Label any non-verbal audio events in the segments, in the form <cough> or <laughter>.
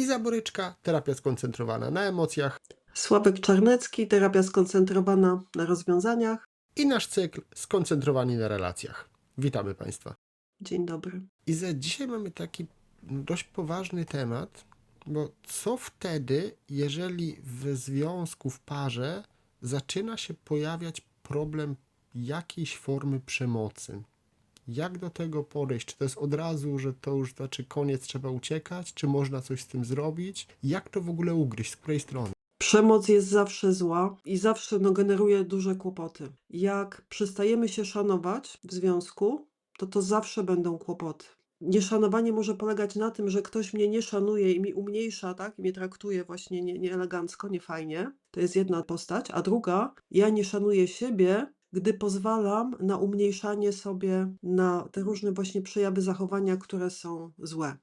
Iza Boryczka, terapia skoncentrowana na emocjach Sławek Czarnecki, terapia skoncentrowana na rozwiązaniach. i nasz cykl skoncentrowani na relacjach. Witamy Państwa. Dzień dobry. Iza, dzisiaj mamy taki dość poważny temat, bo co wtedy, jeżeli w związku, w parze zaczyna się pojawiać problem jakiejś formy przemocy? Jak do tego podejść? Czy to jest od razu, że to już znaczy koniec, trzeba uciekać? Czy można coś z tym zrobić? Jak to w ogóle ugryźć? Z której strony? Przemoc jest zawsze zła i zawsze no, generuje duże kłopoty. Jak przestajemy się szanować w związku, to to zawsze będą kłopoty. Nieszanowanie może polegać na tym, że ktoś mnie nie szanuje i mi umniejsza, tak? I mnie traktuje właśnie nie, nieelegancko, niefajnie. To jest jedna postać. A druga, ja nie szanuję siebie, gdy pozwalam na umniejszanie sobie, na te różne właśnie przejawy zachowania, które są złe.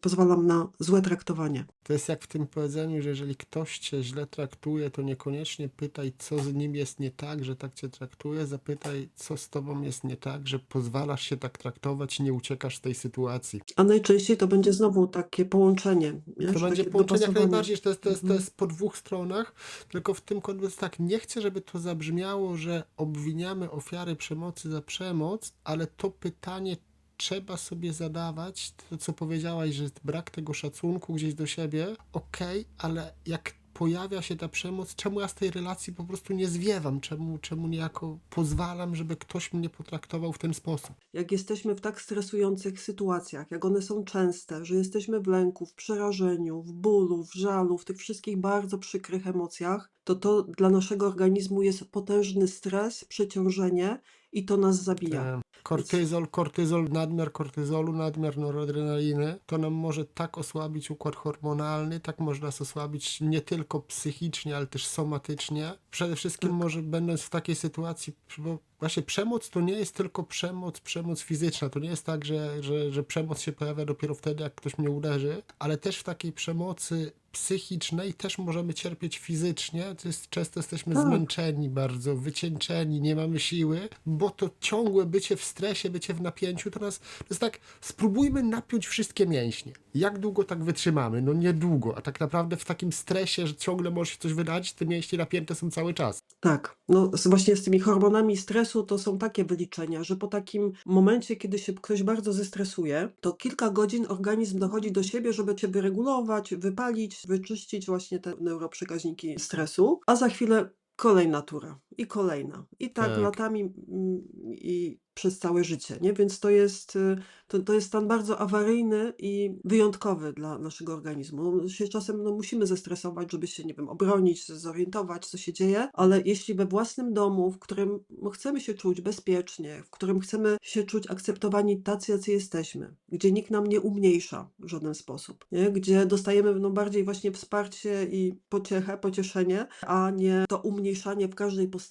Pozwalam na złe traktowanie. To jest jak w tym powiedzeniu, że jeżeli ktoś cię źle traktuje, to niekoniecznie pytaj, co z nim jest nie tak, że tak cię traktuje. Zapytaj, co z tobą jest nie tak, że pozwalasz się tak traktować i nie uciekasz z tej sytuacji. A najczęściej to będzie znowu takie połączenie. Nie? To będzie połączenie jak najbardziej, że to jest, to, jest, to Mhm. jest po dwóch stronach, tylko w tym kontekście tak, nie chcę, żeby to zabrzmiało, że obwiniamy ofiary przemocy za przemoc, ale to pytanie trzeba sobie zadawać, to co powiedziałaś, że brak tego szacunku gdzieś do siebie, okej, ale jak pojawia się ta przemoc, czemu ja z tej relacji po prostu nie zwiewam, czemu, czemu niejako pozwalam, żeby ktoś mnie potraktował w ten sposób. Jak jesteśmy w tak stresujących sytuacjach, jak one są częste, że jesteśmy w lęku, w przerażeniu, w bólu, w żalu, w tych wszystkich bardzo przykrych emocjach, to to dla naszego organizmu jest potężny stres, przeciążenie i to nas zabija. Kortyzol, kortyzol, nadmiar kortyzolu, nadmiar noradrenaliny, to nam może tak osłabić układ hormonalny, tak może nas osłabić nie tylko psychicznie, ale też somatycznie. Przede wszystkim może będąc w takiej sytuacji, bo właśnie przemoc to nie jest tylko przemoc, przemoc fizyczna, to nie jest tak, że, że, że przemoc się pojawia dopiero wtedy, jak ktoś mnie uderzy, ale też w takiej przemocy psychicznej też możemy cierpieć fizycznie, to jest, często jesteśmy Tak. zmęczeni bardzo, wycieńczeni, nie mamy siły, bo to ciągłe bycie w stresie, bycie w napięciu, to nas, to jest tak, spróbujmy napiąć wszystkie mięśnie. Jak długo tak wytrzymamy? No niedługo, a tak naprawdę w takim stresie, że ciągle może się coś wydać, te mięśnie napięte są cały czas. Tak, no właśnie z tymi hormonami stresu to są takie wyliczenia, że po takim momencie, kiedy się ktoś bardzo zestresuje, to kilka godzin organizm dochodzi do siebie, żeby cię wyregulować, wypalić, wyczyścić właśnie te neuroprzekaźniki stresu, a za chwilę kolejna tura i kolejna. I tak, Tak. latami mm, i przez całe życie, nie? Więc to jest, y, to, to jest stan bardzo awaryjny i wyjątkowy dla naszego organizmu. No, Się czasem no, musimy zestresować, żeby się, nie wiem, obronić, zorientować, co się dzieje, ale jeśli we własnym domu, w którym no, chcemy się czuć bezpiecznie, w którym chcemy się czuć akceptowani tacy, jacy jesteśmy, gdzie nikt nam nie umniejsza w żaden sposób, nie? gdzie dostajemy no, bardziej właśnie wsparcie i pociechę, pocieszenie, a nie to umniejszanie w każdej postaci.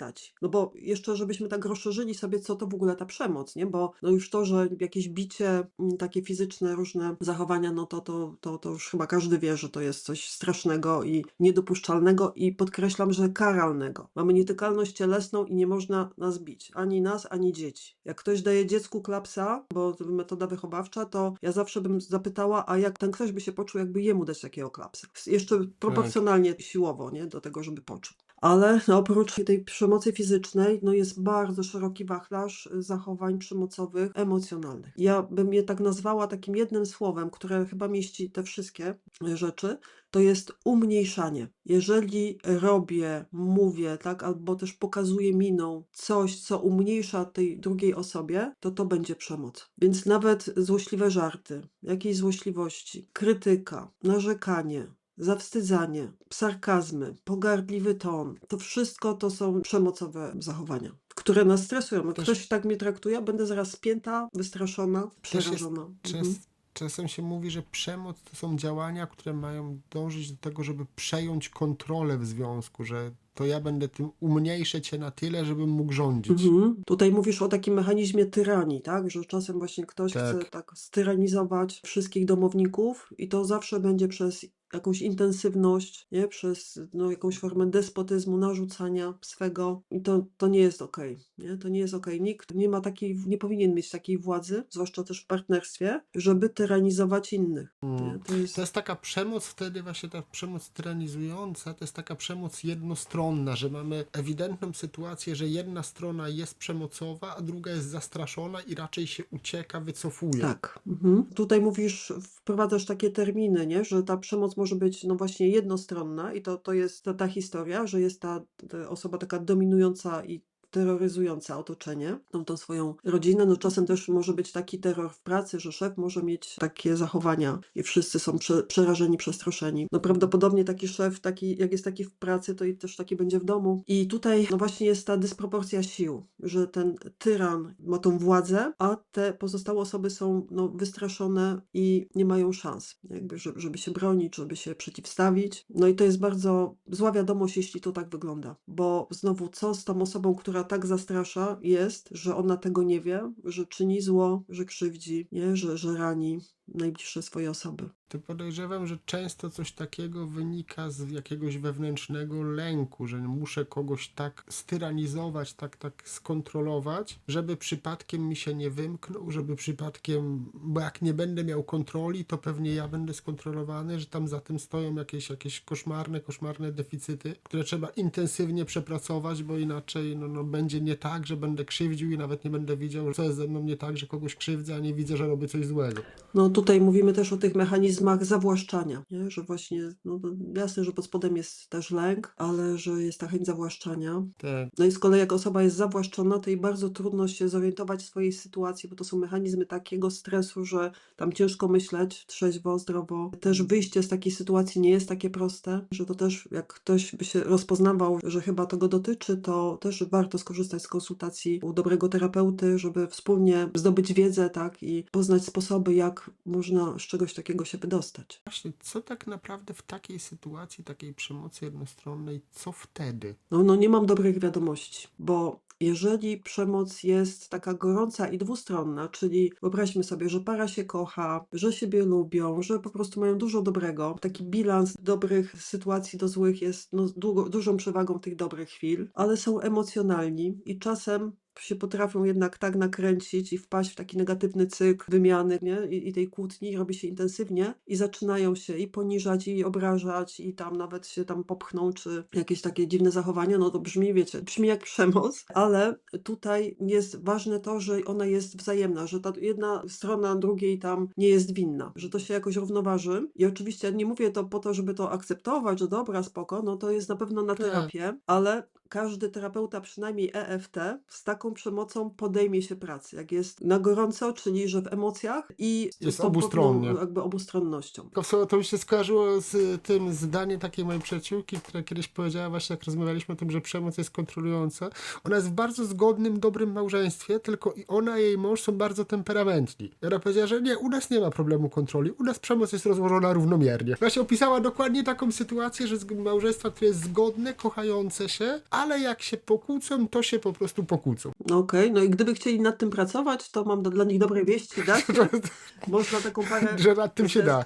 No bo jeszcze, żebyśmy tak rozszerzyli sobie, co to w ogóle ta przemoc, nie? Bo no już to, że jakieś bicie, mm, takie fizyczne różne zachowania, no to, to, to, to już chyba każdy wie, że to jest coś strasznego i niedopuszczalnego i podkreślam, że karalnego. Mamy nietykalność cielesną i nie można nas bić. Ani nas, ani dzieci. Jak ktoś daje dziecku klapsa, bo to metoda wychowawcza, to ja zawsze bym zapytała, a jak ten ktoś by się poczuł, jakby jemu dać takiego klapsa. Jeszcze proporcjonalnie siłowo, nie? Do tego, żeby poczuł. Ale no, oprócz tej przemocy fizycznej, no jest bardzo szeroki wachlarz y, zachowań przemocowych, emocjonalnych. Ja bym je tak nazwała takim jednym słowem, które chyba mieści te wszystkie y, rzeczy, to jest umniejszanie. Jeżeli robię, mówię, tak, albo też pokazuję miną coś, co umniejsza tej drugiej osobie, to to będzie przemoc. Więc nawet złośliwe żarty, jakieś złośliwości, krytyka, narzekanie, zawstydzanie, sarkazmy, pogardliwy ton, to wszystko to są przemocowe zachowania, które nas stresują. Jak Też- ktoś tak mnie traktuje, będę zaraz spięta, wystraszona, jest przerażona. Czas, Mhm. Czasem się mówi, że przemoc to są działania, które mają dążyć do tego, żeby przejąć kontrolę w związku, że to ja będę tym umniejszę cię na tyle, żebym mógł rządzić. Mhm. Tutaj mówisz o takim mechanizmie tyranii, tak? Że czasem właśnie ktoś Tak. chce tak styranizować wszystkich domowników i to zawsze będzie przez jakąś intensywność, nie? Przez no, jakąś formę despotyzmu, narzucania swego i to, to nie jest okej, nie? To nie jest okej. Nikt nie ma takiej, nie powinien mieć takiej władzy, zwłaszcza też w partnerstwie, żeby tyranizować innych, nie? To jest... To jest taka przemoc wtedy, właśnie ta przemoc tyranizująca, to jest taka przemoc jednostronna, że mamy ewidentną sytuację, że jedna strona jest przemocowa, a druga jest zastraszona i raczej się ucieka, wycofuje. Tak. Mhm. Tutaj mówisz, wprowadzasz takie terminy, nie? że ta przemoc może być no właśnie jednostronna i to, to jest ta, ta historia, że jest ta, osoba taka dominująca i terroryzująca otoczenie, tą, tą swoją rodzinę. No czasem też może być taki terror w pracy, że szef może mieć takie zachowania i wszyscy są prze, przerażeni, przestraszeni. No prawdopodobnie taki szef, taki, jak jest taki w pracy, to i też taki będzie w domu. I tutaj no właśnie jest ta dysproporcja sił, że ten tyran ma tą władzę, a te pozostałe osoby są no, wystraszone i nie mają szans, jakby, żeby, się bronić, żeby się przeciwstawić. No i to jest bardzo zła wiadomość, jeśli to tak wygląda, bo znowu co z tą osobą, która tak zastrasza, jest, że ona tego nie wie, że czyni zło, że krzywdzi, nie? Że, że rani najbliższe swoje osoby. To podejrzewam, że często coś takiego wynika z jakiegoś wewnętrznego lęku, że muszę kogoś tak styranizować, tak, tak skontrolować, żeby przypadkiem mi się nie wymknął, żeby przypadkiem, bo jak nie będę miał kontroli, to pewnie ja będę skontrolowany, że tam za tym stoją jakieś, jakieś koszmarne, koszmarne deficyty, które trzeba intensywnie przepracować, bo inaczej no, no, będzie nie tak, że będę krzywdził i nawet nie będę widział, co jest ze mną nie tak, że kogoś krzywdzę, a nie widzę, że robię coś złego. No tutaj mówimy też o tych mechanizmach zawłaszczania, nie? że właśnie, no to jasne, że pod spodem jest też lęk, ale że jest ta chęć zawłaszczania. Tak. No i z kolei jak osoba jest zawłaszczona, to jej bardzo trudno się zorientować w swojej sytuacji, bo to są mechanizmy takiego stresu, że tam ciężko myśleć trzeźwo, zdrowo. Też wyjście z takiej sytuacji nie jest takie proste, że to też jak ktoś by się rozpoznawał, że chyba to go dotyczy, to też warto skorzystać z konsultacji u dobrego terapeuty, żeby wspólnie zdobyć wiedzę, tak, i poznać sposoby, jak można z czegoś takiego się wydostać. Właśnie, co tak naprawdę w takiej sytuacji, takiej przemocy jednostronnej, co wtedy? No, no nie mam dobrych wiadomości, bo jeżeli przemoc jest taka gorąca i dwustronna, czyli wyobraźmy sobie, że para się kocha, że siebie lubią, że po prostu mają dużo dobrego, taki bilans dobrych sytuacji do złych jest no, długo, dużą przewagą tych dobrych chwil, ale są emocjonalni i czasem się potrafią jednak tak nakręcić i wpaść w taki negatywny cykl wymiany nie? I, i tej kłótni, robi się intensywnie i zaczynają się i poniżać, i obrażać, i tam nawet się tam popchną, czy jakieś takie dziwne zachowania, no to brzmi, wiecie, brzmi jak przemoc, ale tutaj jest ważne to, że ona jest wzajemna, że ta jedna strona drugiej tam nie jest winna, że to się jakoś równoważy i oczywiście nie mówię to po to, żeby to akceptować, że dobra, spoko, no to jest na pewno na Tak. terapię, ale każdy terapeuta, przynajmniej EFT, z taką przemocą podejmie się pracy. Jak jest na gorąco, czyli że w emocjach i z Jest pewną obustronnie. jakby obustronnością. To mi się skojarzyło z tym zdaniem takiej mojej przyjaciółki, która kiedyś powiedziała właśnie, jak rozmawialiśmy o tym, że przemoc jest kontrolująca. Ona jest w bardzo zgodnym, dobrym małżeństwie, tylko i ona i jej mąż są bardzo temperamentni. I ona powiedziała, że nie, u nas nie ma problemu kontroli, u nas przemoc jest rozłożona równomiernie. Właśnie opisała dokładnie taką sytuację, że z małżeństwa, które jest zgodne, kochające się, ale jak się pokłócą, to się po prostu pokłócą. No okej, no i gdyby chcieli nad tym pracować, to mam dla nich dobre wieści, tak? <laughs> Można taką parę że nad tym się da.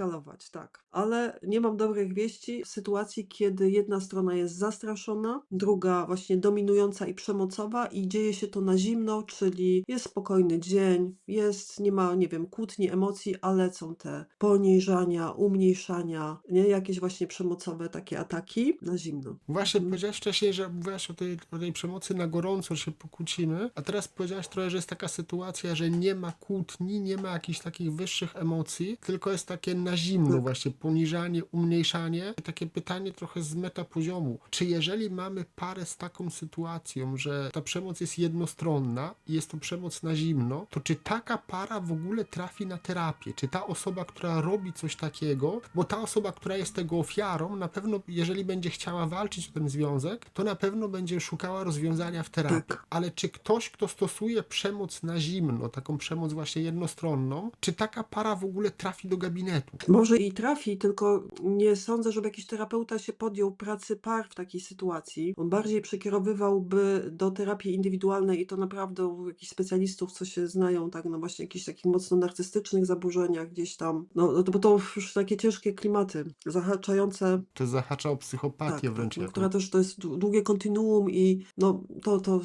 Tak. Ale nie mam dobrych wieści w sytuacji, kiedy jedna strona jest zastraszona, druga właśnie dominująca i przemocowa i dzieje się to na zimno, czyli jest spokojny dzień, jest, nie ma, nie wiem, kłótni, emocji, a lecą te poniżania, umniejszania, nie? Jakieś właśnie przemocowe takie ataki na zimno. Właśnie powiedziałeś wcześniej, że mówiłaś o tej, o tej przemocy na gorąco, się pokłócimy, a teraz powiedziałaś trochę, że jest taka sytuacja, że nie ma kłótni, nie ma jakichś takich wyższych emocji, tylko jest takie na zimno Tak. właśnie, poniżanie, umniejszanie. Takie pytanie trochę z metapoziomu. Czy jeżeli mamy parę z taką sytuacją, że ta przemoc jest jednostronna i jest to przemoc na zimno, to czy taka para w ogóle trafi na terapię? Czy ta osoba, która robi coś takiego, bo ta osoba, która jest tego ofiarą, na pewno, jeżeli będzie chciała walczyć o ten związek, to na pewno będzie szukała rozwiązania w terapii. Tak. Ale czy ktoś, kto stosuje przemoc na zimno, taką przemoc właśnie jednostronną, czy taka para w ogóle trafi do gabinetu? Może i trafi, tylko nie sądzę, żeby jakiś terapeuta się podjął pracy par w takiej sytuacji. On bardziej przekierowywałby do terapii indywidualnej i to naprawdę u jakichś specjalistów, co się znają, tak, no właśnie jakichś takich mocno narcystycznych zaburzeniach gdzieś tam. No, no to, bo to już takie ciężkie klimaty, zahaczające To zahacza o psychopatię tak, wręcz. no, jaką. która też to jest dłu- długie kontinuum i no, to, to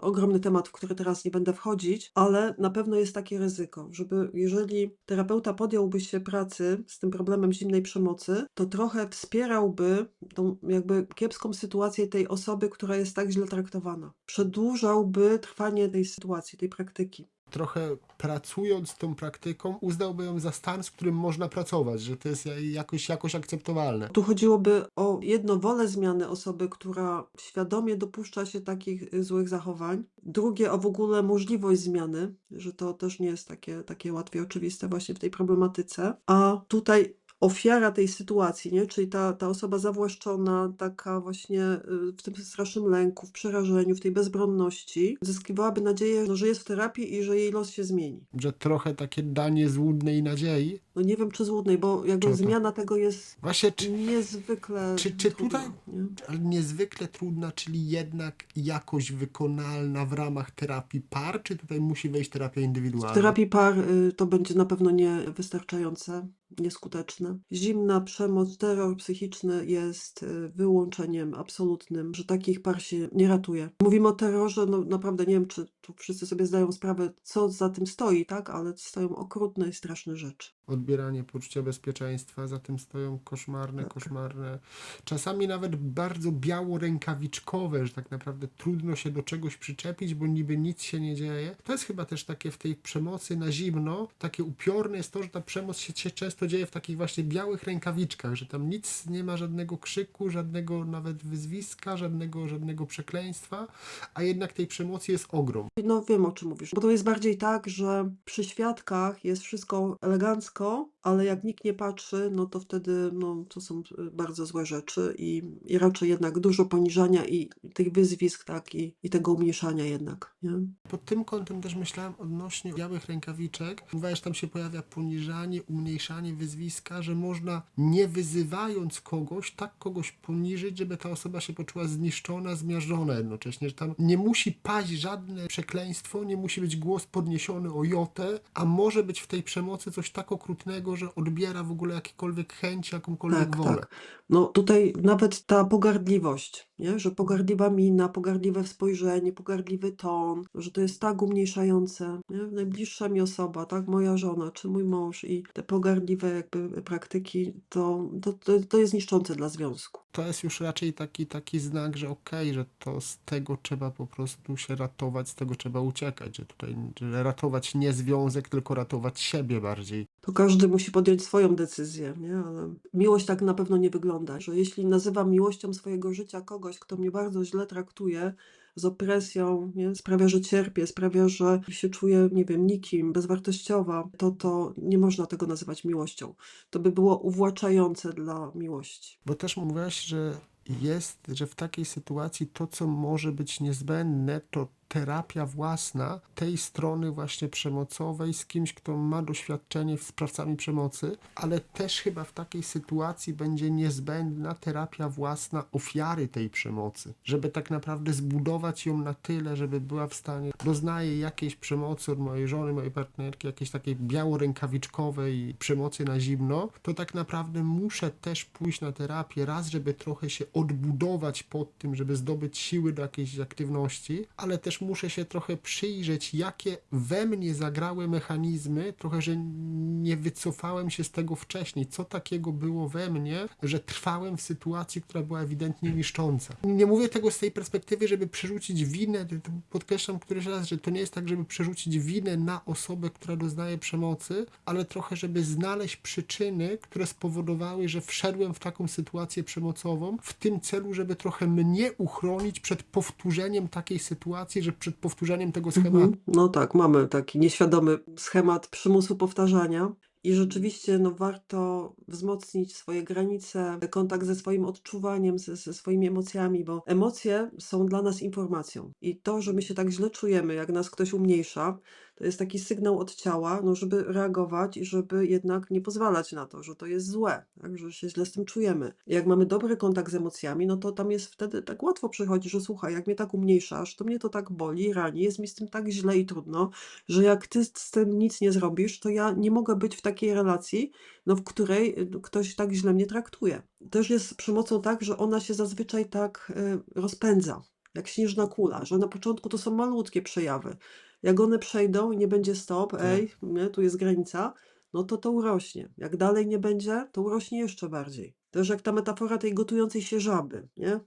ogromny temat, w który teraz nie będę wchodzić, ale na pewno jest takie ryzyko, żeby jeżeli terapeuta podjąłby się pracy z tym problemem zimnej przemocy, to trochę wspierałby tą jakby kiepską sytuację tej osoby, która jest tak źle traktowana. Przedłużałby trwanie tej sytuacji, tej praktyki. Trochę pracując tą praktyką, uznałby ją za stan, z którym można pracować, że to jest jakoś, jakoś akceptowalne. Tu chodziłoby o jedno wolę zmiany osoby, która świadomie dopuszcza się takich y, złych zachowań. Drugie o w ogóle możliwość zmiany, że to też nie jest takie, takie łatwiej oczywiste właśnie w tej problematyce. A tutaj ofiara tej sytuacji, nie? czyli ta, ta osoba zawłaszczona, taka właśnie y, w tym strasznym lęku, w przerażeniu, w tej bezbronności, zyskiwałaby nadzieję, no, że jest w terapii i że jej los się zmieni. Że trochę takie danie złudnej nadziei. No nie wiem, czy złudnej, bo jakby zmiana tego jest Właśnie, czy, niezwykle czy- czy trudna, tutaj- nie? ale niezwykle trudna, czyli jednak jakoś wykonalna w ramach terapii par, czy tutaj musi wejść terapia W indywidualna? terapii par y, to będzie na pewno niewystarczające, nieskuteczne. Zimna przemoc, terror psychiczny jest y, wyłączeniem absolutnym, że takich par się nie ratuje. Mówimy o terrorze, no naprawdę nie wiem, czy tu wszyscy sobie zdają sprawę, co za tym stoi, tak? Ale stoją okrutne i straszne rzeczy. Odbieranie poczucia bezpieczeństwa, za tym stoją koszmarne, Tak. koszmarne, czasami nawet bardzo biało-rękawiczkowe, że tak naprawdę trudno się do czegoś przyczepić, bo niby nic się nie dzieje. To jest chyba też takie w tej przemocy na zimno, takie upiorne jest to, że ta przemoc się cie- często dzieje w takich właśnie białych rękawiczkach, że tam nic nie ma, żadnego krzyku, żadnego nawet wyzwiska, żadnego, żadnego przekleństwa, a jednak tej przemocy jest ogrom. No wiem o czym mówisz, bo to jest bardziej tak, że przy świadkach jest wszystko elegancko, ale jak nikt nie patrzy, no to wtedy no, to są y, bardzo złe rzeczy i, i raczej jednak dużo poniżania i tych wyzwisk, tak, i, i tego umniejszania jednak, nie? Pod tym kątem też myślałem odnośnie białych rękawiczek. Mówiłaś, tam się pojawia poniżanie, umniejszanie wyzwiska, że można nie wyzywając kogoś, tak kogoś poniżyć, żeby ta osoba się poczuła zniszczona, zmiażdżona jednocześnie, że tam nie musi paść żadne przekleństwo, nie musi być głos podniesiony o jotę, a może być w tej przemocy coś tak okrutnego, że odbiera w ogóle jakiekolwiek chęć, jakąkolwiek Tak, wolę. tak. No tutaj nawet ta pogardliwość, nie? Że pogardliwa mina, pogardliwe spojrzenie, pogardliwy ton, że to jest tak umniejszające, nie? Najbliższa mi osoba, tak? Moja żona czy mój mąż i te pogardliwe jakby praktyki, to, to, to, to jest niszczące dla związku. to jest już raczej taki, taki znak, że okej, że to z tego trzeba po prostu się ratować, z tego trzeba uciekać, że tutaj że ratować nie związek, tylko ratować siebie bardziej. To każdy musi podjąć swoją decyzję, nie? Ale miłość tak na pewno nie wygląda, że jeśli nazywam miłością swojego życia kogoś, kto mnie bardzo źle traktuje, z opresją, nie? sprawia, że cierpię, sprawia, że się czuję, nie wiem, nikim, bezwartościowa, to to nie można tego nazywać miłością. To by było uwłaczające dla miłości. Bo też mówiłaś, że jest, że w takiej sytuacji to, co może być niezbędne, to terapia własna tej strony właśnie przemocowej z kimś, kto ma doświadczenie z sprawcami przemocy, ale też chyba w takiej sytuacji będzie niezbędna terapia własna ofiary tej przemocy, żeby tak naprawdę zbudować ją na tyle, żeby była w stanie, doznaje jakiejś przemocy od mojej żony, mojej partnerki, jakiejś takiej biało-rękawiczkowej przemocy na zimno, to tak naprawdę muszę też pójść na terapię, raz, żeby trochę się odbudować pod tym, żeby zdobyć siły do jakiejś aktywności, ale też muszę się trochę przyjrzeć, jakie we mnie zagrały mechanizmy, trochę, że nie wycofałem się z tego wcześniej. Co takiego było we mnie, że trwałem w sytuacji, która była ewidentnie niszcząca. Nie mówię tego z tej perspektywy, żeby przerzucić winę, podkreślam któryś raz, że to nie jest tak, żeby przerzucić winę na osobę, która doznaje przemocy, ale trochę, żeby znaleźć przyczyny, które spowodowały, że wszedłem w taką sytuację przemocową, w tym celu, żeby trochę mnie uchronić przed powtórzeniem takiej sytuacji, że przed powtórzeniem tego schematu. Mhm. No tak, mamy taki nieświadomy schemat przymusu powtarzania. I rzeczywiście, no, warto wzmocnić swoje granice, kontakt ze swoim odczuwaniem, ze, ze swoimi emocjami, bo emocje są dla nas informacją. I to, że my się tak źle czujemy, jak nas ktoś umniejsza, to jest taki sygnał od ciała, no, żeby reagować i żeby jednak nie pozwalać na to, że to jest złe, tak? że się źle z tym czujemy. Jak mamy dobry kontakt z emocjami, no to tam jest wtedy tak łatwo przychodzi, że słuchaj, jak mnie tak umniejszasz, to mnie to tak boli, rani, jest mi z tym tak źle i trudno, że jak ty z tym nic nie zrobisz, to ja nie mogę być w takiej relacji, no, w której y, ktoś tak źle mnie traktuje. Też jest z przemocą tak, że ona się zazwyczaj tak y, rozpędza, jak śnieżna kula, że na początku to są malutkie przejawy. Jak one przejdą i nie będzie stop, Tak. ej, nie, tu jest granica, no to to urośnie. Jak dalej nie będzie, to urośnie jeszcze bardziej. Też jak ta metafora tej gotującej się żaby, nie?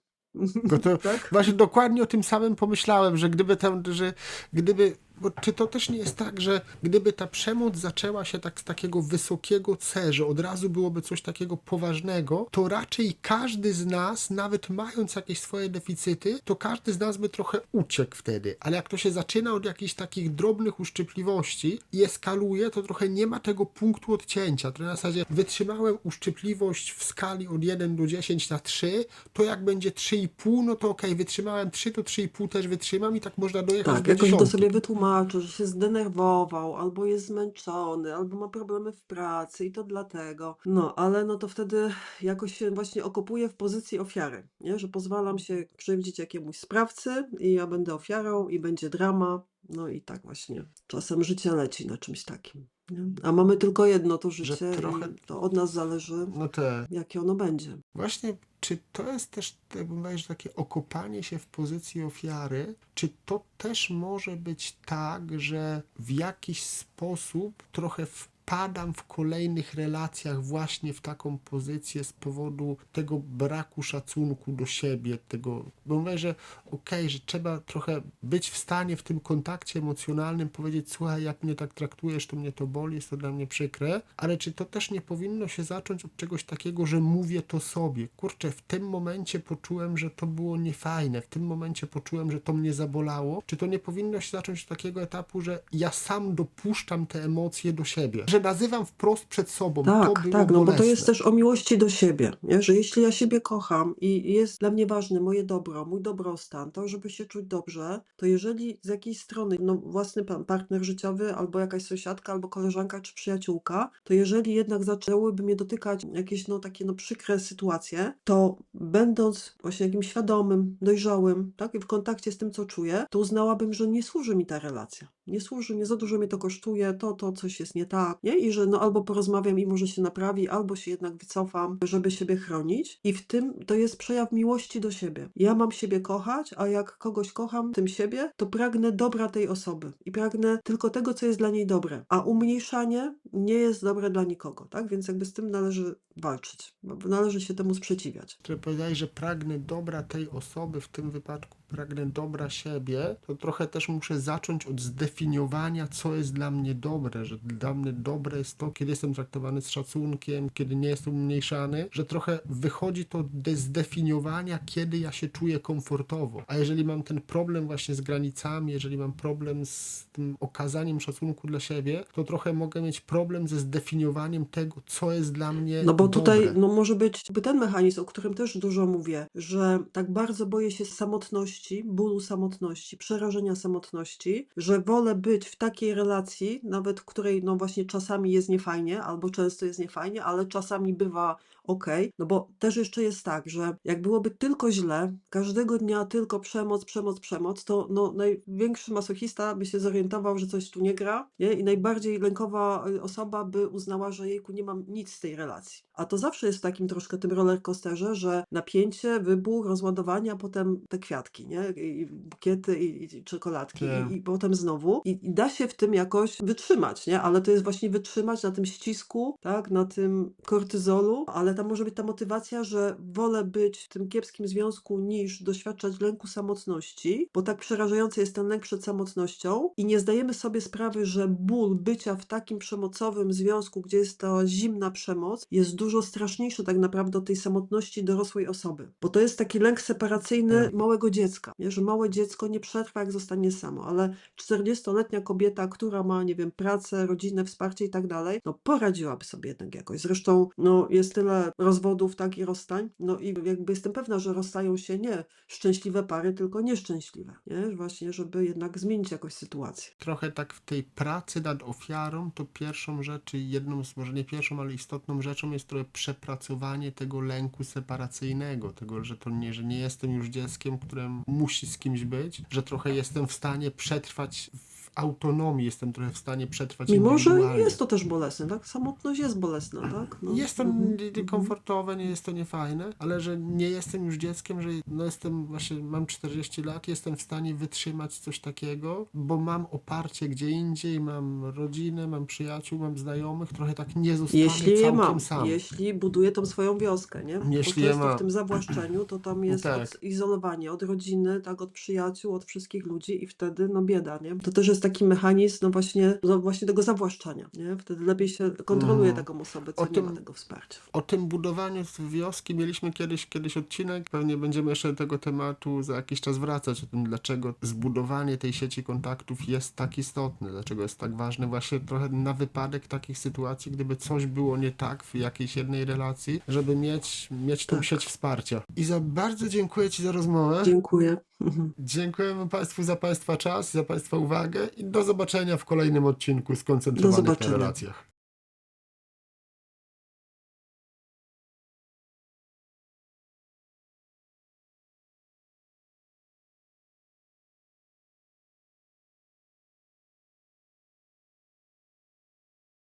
Goto- <laughs> tak? Właśnie dokładnie o tym samym pomyślałem, że gdyby tam, że gdyby, bo czy to też nie jest tak, że gdyby ta przemoc zaczęła się tak z takiego wysokiego C, że od razu byłoby coś takiego poważnego, to raczej każdy z nas, nawet mając jakieś swoje deficyty, to każdy z nas by trochę uciekł wtedy. Ale jak to się zaczyna od jakichś takich drobnych uszczypliwości i eskaluje, to trochę nie ma tego punktu odcięcia. To na zasadzie wytrzymałem uszczypliwość w skali od 1 do 10 na 3, to jak będzie 3,5, no to okej, wytrzymałem 3, to 3,5 też wytrzymam i tak można dojechać Tak, do jakoś to sobie wytłumaczył, że się zdenerwował, albo jest zmęczony, albo ma problemy w pracy i to dlatego. No, ale no to wtedy jakoś się właśnie okopuję w pozycji ofiary, nie? Że pozwalam się krzywdzić jakiemuś sprawcy i ja będę ofiarą i będzie drama. No i tak właśnie. Czasem życie leci na czymś takim. Nie? A mamy tylko jedno to życie trochę- i to od nas zależy, No te. jakie ono będzie. Właśnie, czy to jest też, jakby mówisz, takie okopanie się w pozycji ofiary? Czy to też może być tak, że w jakiś sposób trochę wpadam w kolejnych relacjach właśnie w taką pozycję z powodu tego braku szacunku do siebie, tego, bo mówię, że okej, że trzeba trochę być w stanie w tym kontakcie emocjonalnym powiedzieć, słuchaj, jak mnie tak traktujesz, to mnie to boli, jest to dla mnie przykre, ale czy to też nie powinno się zacząć od czegoś takiego, że mówię to sobie, kurczę, w tym momencie poczułem, że to było niefajne, w tym momencie poczułem, że to mnie zabolało, czy to nie powinno się zacząć od takiego etapu, że ja sam dopuszczam te emocje do siebie, że nazywam wprost przed sobą, to Tak, było tak, no bo to jest też o miłości do siebie, nie? Że jeśli ja siebie kocham i jest dla mnie ważne moje dobro, mój dobrostan, to żeby się czuć dobrze, to jeżeli z jakiejś strony, no własny pa- partner życiowy, albo jakaś sąsiadka, albo koleżanka czy przyjaciółka, to jeżeli jednak zaczęłyby mnie dotykać jakieś no takie no przykre sytuacje, to będąc właśnie jakimś świadomym, dojrzałym, tak, i w kontakcie z tym, co czuję, to uznałabym, że nie służy mi ta relacja. Nie służy, nie za dużo mnie to kosztuje, to, to coś jest nie tak, nie? I że no albo porozmawiam i może się naprawi, albo się jednak wycofam, żeby siebie chronić. I w tym to jest przejaw miłości do siebie. Ja mam siebie kochać, a jak kogoś kocham, tym siebie, to pragnę dobra tej osoby i pragnę tylko tego, co jest dla niej dobre. A umniejszanie nie jest dobre dla nikogo, tak? Więc jakby z tym należy walczyć, należy się temu sprzeciwiać. Czy powiedziałeś, że pragnę dobra tej osoby, w tym wypadku pragnę dobra siebie, to trochę też muszę zacząć od zdefiniowania, co jest dla mnie dobre, że dla mnie dobre jest to, kiedy jestem traktowany z szacunkiem, kiedy nie jestem umniejszany, że trochę wychodzi to de- zdefiniowania, kiedy ja się czuję komfortowo. A jeżeli mam ten problem właśnie z granicami, jeżeli mam problem z tym okazaniem szacunku dla siebie, to trochę mogę mieć problem ze zdefiniowaniem tego, co jest dla mnie No bo tutaj dobre. no może być ten mechanizm, o którym też dużo mówię, że tak bardzo boję się samotności, bólu samotności, przerażenia samotności, że wolę być w takiej relacji, nawet której no właśnie czasami jest niefajnie, albo często jest niefajnie, ale czasami bywa okej, no bo też jeszcze jest tak, że jak byłoby tylko źle, każdego dnia tylko przemoc, przemoc, przemoc, to no największy masochista by się zorientował, że coś tu nie gra, nie? I najbardziej lękowa y, osoba by uznała, że jejku, nie mam nic z tej relacji. A to zawsze jest w takim troszkę tym rollercoasterze, że napięcie, wybuch, rozładowanie, a potem te kwiatki, nie? I bukiety i, i czekoladki Tak. i, i potem znowu. I, I da się w tym jakoś wytrzymać, nie? Ale to jest właśnie wytrzymać na tym ścisku, tak? Na tym kortyzolu, ale tam może być ta motywacja, że wolę być w tym kiepskim związku niż doświadczać lęku samotności, bo tak przerażający jest ten lęk przed samotnością i nie zdajemy sobie sprawy, że ból bycia w takim przemocowym związku, gdzie jest ta zimna przemoc, jest dużo straszniejszy tak naprawdę od tej samotności dorosłej osoby. Bo to jest taki lęk separacyjny Tak. małego dziecka, nie? że małe dziecko nie przetrwa, jak zostanie samo, ale 40-letnia kobieta, która ma, nie wiem, pracę, rodzinę, wsparcie i tak dalej, no poradziłaby sobie jednak jakoś. Zresztą, no jest tyle rozwodów, tak, i rozstań, no i jakby jestem pewna, że rozstają się nie szczęśliwe pary, tylko nieszczęśliwe, nie? Właśnie, żeby jednak zmienić jakoś sytuację. trochę tak w tej pracy nad ofiarą, to pierwszą rzecz, jedną może nie pierwszą, ale istotną rzeczą jest trochę przepracowanie tego lęku separacyjnego, tego, że to nie, że nie jestem już dzieckiem, które musi z kimś być, że trochę jestem w stanie przetrwać w autonomii, jestem trochę w stanie przetrwać Mimo, że jest to też bolesne, tak? Samotność jest bolesna, tak? No, Jest to mhm, nie- nie komfortowe, nie jest to niefajne, ale że nie jestem już dzieckiem, że no jestem właśnie, mam 40 lat, jestem w stanie wytrzymać coś takiego, bo mam oparcie gdzie indziej, mam rodzinę, mam przyjaciół, mam znajomych, trochę tak nie zostanę Jeśli je całkiem mam, sam. jeśli buduję tą swoją wioskę, nie? Jeśli Bo je mam. w tym zawłaszczeniu to tam jest Tak. odizolowanie od rodziny, tak, od przyjaciół, od wszystkich ludzi i wtedy no bieda, nie? To też jest taki mechanizm no właśnie, no właśnie tego zawłaszczania, nie? Wtedy lepiej się kontroluje Mhm. taką osobę, co O nie tym- ma tego wsparcia. O tym budowaniu wioski mieliśmy kiedyś, kiedyś odcinek, pewnie będziemy jeszcze do tego tematu za jakiś czas wracać, o tym dlaczego zbudowanie tej sieci kontaktów jest tak istotne, dlaczego jest tak ważne właśnie trochę na wypadek takich sytuacji, gdyby coś było nie tak w jakiejś jednej relacji, żeby mieć, mieć tą Tak. sieć wsparcia. I za bardzo dziękuję Ci za rozmowę. Dziękuję. Mhm. Dziękujemy Państwu za Państwa czas, za Państwa uwagę i do zobaczenia w kolejnym odcinku skoncentrowanych na relacjach.